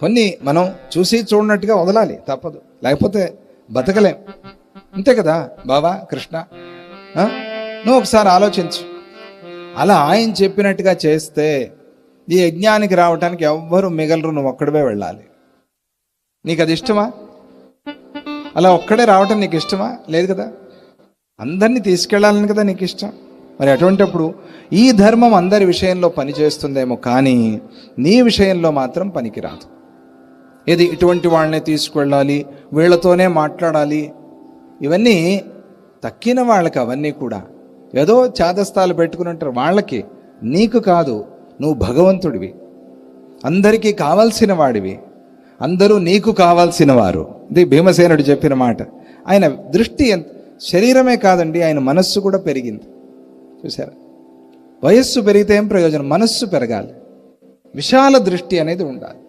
కొన్ని మనం చూసి చూడనట్టుగా వదలాలి తప్పదు. లేకపోతే బతకలేం. అంతే కదా బావా కృష్ణ? నువ్వు ఒకసారి ఆలోచించు. అలా ఆయన చెప్పినట్టుగా చేస్తే ఈ యజ్ఞానికి రావటానికి ఎవ్వరు మిగలరు నువ్వు ఒక్కడివే వెళ్ళాలి. నీకు అది ఇష్టమా? అలా ఒక్కడే రావటం నీకు ఇష్టమా? లేదు కదా. అందరినీ తీసుకెళ్ళాలని కదా నీకు ఇష్టం. మరి అటువంటిప్పుడు ఈ ధర్మం అందరి విషయంలో పనిచేస్తుందేమో కానీ నీ విషయంలో మాత్రం పనికిరాదు. ఇది ఇటువంటి వాళ్ళనే తీసుకెళ్ళాలి వీళ్ళతోనే మాట్లాడాలి? ఇవన్నీ తక్కిన వాళ్ళకి అవన్నీ కూడా. ఏదో చాదస్తాలు పెట్టుకుని ఉంటారు వాళ్ళకి. నీకు కాదు నువ్వు భగవంతుడివి. అందరికీ కావాల్సిన వాడివి. అందరూ నీకు కావాల్సిన వారు. ఇది భీమసేనుడు చెప్పిన మాట. ఆయన దృష్టి ఎంత శరీరమే కాదండి ఆయన మనస్సు కూడా పెరిగింది. చూసారా వయస్సు పెరిగితే ఏం ప్రయోజనం? మనస్సు పెరగాలి. విశాల దృష్టి అనేది ఉండాలి.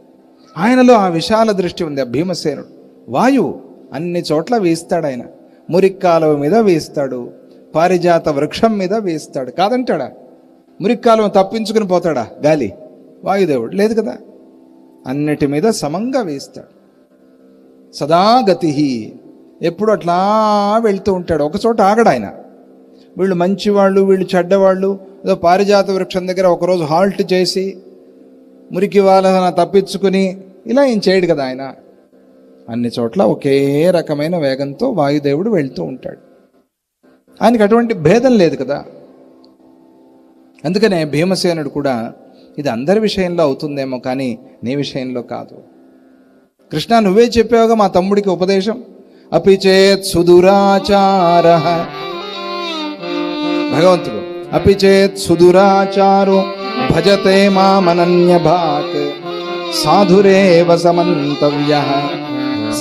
ఆయనలో ఆ విశాల దృష్టి ఉంది. ఆ భీమసేనుడు. వాయువు అన్ని చోట్ల వేస్తాడు ఆయన. మురిక్కాలువ మీద వేస్తాడు. పారిజాత వృక్షం మీద వేస్తాడు. కాదంటాడా? మురిక్కాలువ తప్పించుకుని పోతాడా? గాలి. వాయుదేవుడు. లేదు కదా? అన్నిటి మీద సమంగా వేస్తాడు. సదాగతి ఎప్పుడు అట్లా వెళ్తూ ఉంటాడు. ఒకచోట ఆగడు ఆయన. వీళ్ళు మంచివాళ్ళు వీళ్ళు చెడ్డవాళ్ళు. ఏదో పారిజాత వృక్షం దగ్గర ఒకరోజు హాల్ట్ చేసి మురికి వాళ్ళ తప్పించుకుని ఇలా ఏం చేయడు కదా ఆయన. అన్ని చోట్ల ఒకే రకమైన వేగంతో వాయుదేవుడు వెళ్తూ ఉంటాడు. ఆయనకి అటువంటి భేదం లేదు కదా. అందుకనే భీమసేనుడు కూడా ఇది అందరి విషయంలో అవుతుందేమో కానీ నీ విషయంలో కాదు. కృష్ణ నువ్వే చెప్పావుగా మా తమ్ముడికి ఉపదేశం? అపిచేత్ సుదురాచార. భగవంతుడు అపిచేత్ చేత్ భజతే మామనన్య భాక్ సాధురేవ సమంతవ్య.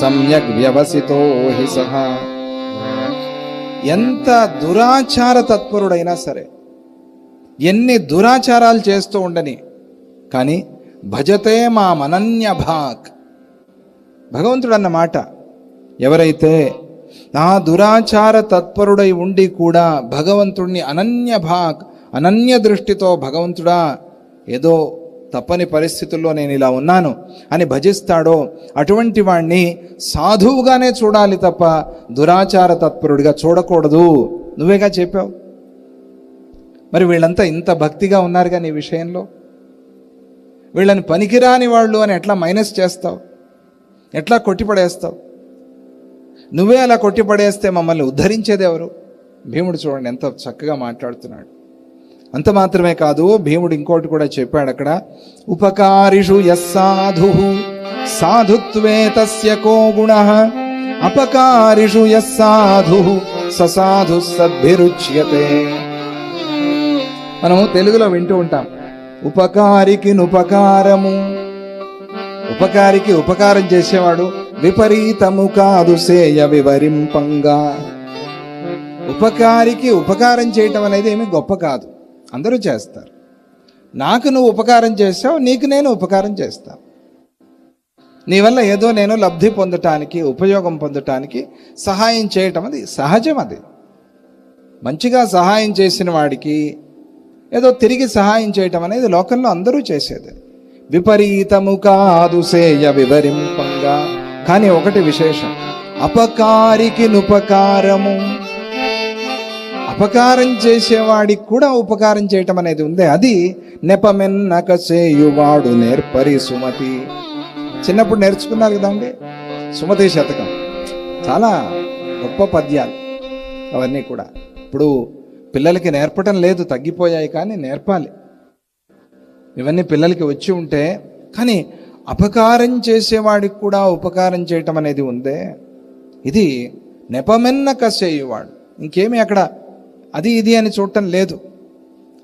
సమ్యక్ వ్యవసితో హి సహ. ఎంత దురాచార తత్పరుడైనా సరే ఎన్ని దురాచారాలు చేస్తూ ఉండని కానీ భజతే మా మనన్య భాక్ భగవంతుడు అన్న మాట ఎవరైతే నా దురాచార తత్పరుడై ఉండి కూడా భగవంతుణ్ణి అనన్య భాక్ అనన్య దృష్టితో భగవంతుడా ఏదో తప్పని పరిస్థితుల్లో నేను ఇలా ఉన్నాను అని భజిస్తాడో అటువంటి వాణ్ణి సాధువుగానే చూడాలి తప్ప దురాచార తత్పరుడిగా చూడకూడదు. నువ్వేగా చెప్పావు? మరి వీళ్ళంతా ఇంత భక్తిగా ఉన్నారుగా నీ విషయంలో? వీళ్ళని పనికిరాని వాళ్ళు అని ఎట్లా మైనస్ చేస్తావు? ఎట్లా కొట్టిపడేస్తావు? నువ్వే అలా కొట్టిపడేస్తే మమ్మల్ని ఉద్ధరించేది ఎవరు? భీముడు చూడండి ఎంత చక్కగా మాట్లాడుతున్నాడు. అంత మాత్రమే కాదు భీముడు ఇంకోటి కూడా చెప్పాడు అక్కడ. ఉపకారిషు యస్సాధు సాధుత్వే తస్య కో గుణ. అపకారిషు యస్సాధు ససాధు సద్భిరుచ్యతే. మనము తెలుగులో వింటూ ఉంటాం. ఉపకారికి నుపకారము. ఉపకారికి ఉపకారం చేసేవాడు విపరీతము కాదు సేయ వివరింపంగా. ఉపకారికి ఉపకారం చేయటం అనేది ఏమి గొప్ప కాదు. అందరూ చేస్తారు. నాకు నువ్వు ఉపకారం చేసావు నీకు నేను ఉపకారం చేస్తాను నీ వల్ల ఏదో నేను లబ్ధి పొందటానికి ఉపయోగం పొందటానికి సహాయం చేయటం అది సహజం అది. మంచిగా సహాయం చేసిన వాడికి ఏదో తిరిగి సహాయం చేయటం అనేది లోకంలో అందరూ చేసేది. విపరీతము కాదు సేయ వివరింపంగా. కానీ ఒకటి విశేషం అపకారికి నుపకారము అపకారం చేసేవాడికి కూడా ఉపకారం చేయటం అనేది ఉంది. అది నెపమెన్నక చేయువాడు నేర్పరి సుమతి. చిన్నప్పుడు నేర్చుకున్నారు కదండి? సుమతి శతకం. చాలా గొప్ప పద్యాలు అవన్నీ కూడా. ఇప్పుడు పిల్లలకి నేర్పటం లేదు తగ్గిపోయాయి కానీ నేర్పాలి. ఇవన్నీ పిల్లలకి వచ్చి ఉంటే కానీ అపకారం చేసేవాడికి కూడా ఉపకారం చేయటం అనేది ఉందే. ఇది నెపమెన్న కసేయువాడు ఇంకేమీ అక్కడ అది ఇది అని చూడటం లేదు.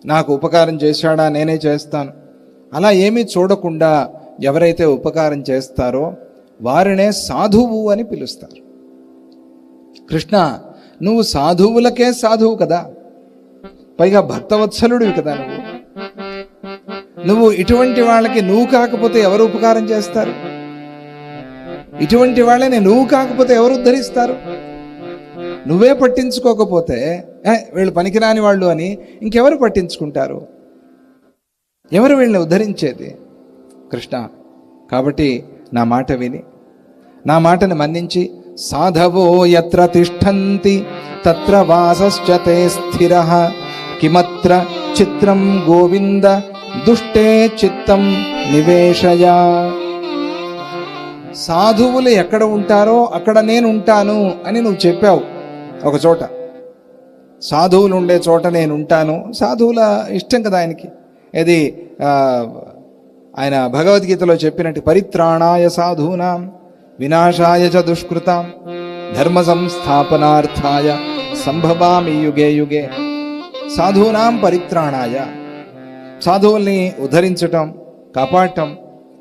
నాకు ఉపకారం చేశాడా? నేనే చేస్తాను. అలా ఏమీ చూడకుండా ఎవరైతే ఉపకారం చేస్తారో వారినే సాధువు అని పిలుస్తారు. కృష్ణ నువ్వు సాధువులకే సాధువు కదా. పైగా భక్తవత్సలుడివి కదా నువ్వు. నువ్వు ఇటువంటి వాళ్ళకి నువ్వు కాకపోతే ఎవరు ఉపకారం చేస్తారు? ఇటువంటి వాళ్ళని నువ్వు కాకపోతే ఎవరు ఉద్ధరిస్తారు? నువ్వే పట్టించుకోకపోతే వీళ్ళు పనికిరాని వాళ్ళు అని ఇంకెవరు పట్టించుకుంటారు? ఎవరు వీళ్ళని ఉద్ధరించేది? కృష్ణ. కాబట్టి నా మాట విని నా మాటని మన్నించి సాధవో ఎత్ర తిష్టంతి తత్ర వాసశ్చతే స్థిర కిమత్ర చిత్రం గోవింద దుష్టే చిత్తం నివేశయ. సాధువులు ఎక్కడ ఉంటారో అక్కడ నేను ఉంటాను అని నువ్వు చెప్పావు. ఒక చోట. సాధువులు ఉండే చోట నేను ఉంటాను సాధువుల ఇష్టం కదా ఆయనకి. ఇది ఆయన భగవద్గీతలో చెప్పినట్టు పరిత్రాణాయ సాధూనాం వినాశాయ చ దుష్కృతాం ధర్మ సంస్థాపనార్థాయ సంభవామి యుగే యుగే. సాధూనాం పరిత్రాణాయ. సాధువుల్ని ఉద్ధరించటం కాపాడటం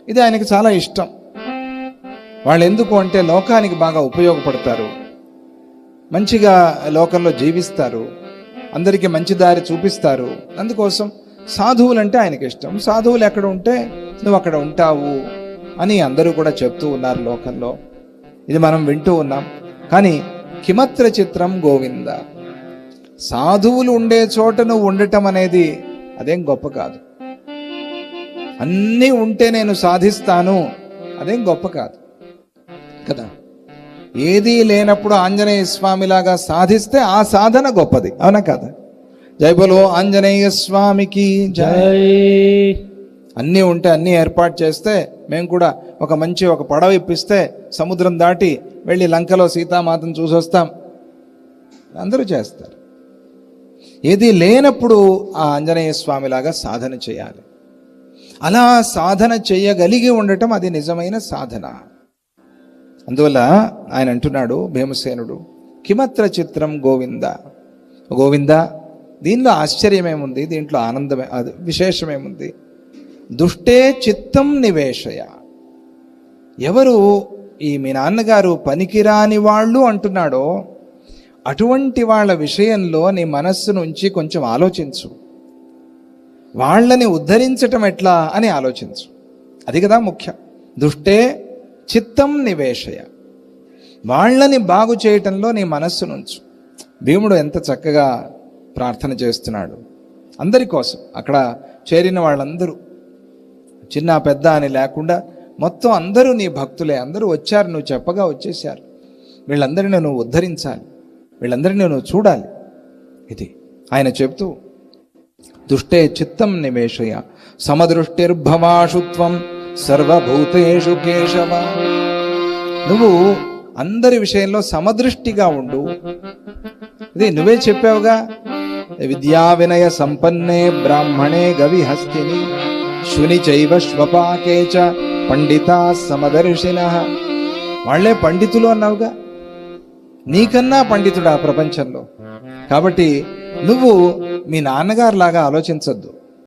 ఇది ఆయనకి చాలా ఇష్టం. వాళ్ళు ఎందుకు అంటే లోకానికి బాగా ఉపయోగపడతారు. మంచిగా లోకంలో జీవిస్తారు. అందరికీ మంచి దారి చూపిస్తారు. అందుకోసం సాధువులు అంటే ఆయనకి ఇష్టం. సాధువులు ఎక్కడ ఉంటే నువ్వు అక్కడ ఉంటావు అని అందరూ కూడా చెప్తూ ఉన్నారు లోకంలో. ఇది మనం వింటూ ఉన్నాం. కానీ కిమత్ర చిత్రం గోవింద. సాధువులు ఉండే చోట నువ్వు ఉండటం అనేది అదేం గొప్ప కాదు. అన్నీ ఉంటే నేను సాధిస్తాను అదేం గొప్ప కాదు. కదా? ఏదీ లేనప్పుడు ఆంజనేయ స్వామిలాగా సాధిస్తే ఆ సాధన గొప్పది. అవునా కదా? జై బలో ఆంజనేయ స్వామికి జై. అన్నీ ఉంటే అన్నీ ఏర్పాటు చేస్తే మేము కూడా ఒక మంచి ఒక పడవ ఇప్పిస్తే సముద్రం దాటి వెళ్ళి లంకలో సీతామాతను చూసొస్తాం. అందరూ చేస్తారు. ఏది లేనప్పుడు ఆ ఆంజనేయ స్వామిలాగా సాధన చేయాలి. అలా సాధన చేయగలిగి ఉండటం అది నిజమైన సాధన. అందువల్ల ఆయన అంటున్నాడు భీమసేనుడు కిమత్ర చిత్రం గోవింద? గోవింద? దీనిలో ఆశ్చర్యమేముంది? దీంట్లో ఆనందమే అది విశేషమేముంది? దుష్టే చిత్తం నివేశయ. ఎవరు ఈ మీ నాన్నగారు పనికిరాని వాళ్ళు? అంటున్నాడో అటువంటి వాళ్ళ విషయంలో నీ మనస్సు నుంచి కొంచెం ఆలోచించు. వాళ్ళని ఉద్ధరించటం ఎట్లా? అని ఆలోచించు. అది కదా ముఖ్యం. దుష్టే చిత్తం నివేశయ. వాళ్ళని బాగు చేయటంలో నీ మనస్సు నుంచు. భీముడు ఎంత చక్కగా ప్రార్థన చేస్తున్నాడు. అందరి కోసం అక్కడ చేరిన వాళ్ళందరూ. చిన్న పెద్ద అని లేకుండా మొత్తం అందరూ నీ భక్తులే. అందరూ వచ్చారు నువ్వు చెప్పగా వచ్చేసారు వీళ్ళందరినీ నువ్వు ఉద్ధరించాలి. వీళ్ళందరినీ నువ్వు చూడాలి. ఇది ఆయన చెప్తూ దుష్టే చిత్తం నివేశయ. సమదృష్టిర్భవాషుత్వం సర్వభూతేషు కేశవ. నువ్వు అందరి విషయంలో సమదృష్టిగా ఉండు. ఇది నువ్వే చెప్పావుగా? విద్యా వినయ సంపన్నే బ్రాహ్మణే గవి హస్తిని శుని చైవ శ్వపాకే చ పండితా సమదర్శిన. వాళ్ళే పండితులు అన్నావుగా? నీకన్నా పండితుడా ప్రపంచంలో? కాబట్టి నువ్వు మీ నాన్నగారు లాగా ఆలోచించొద్దు.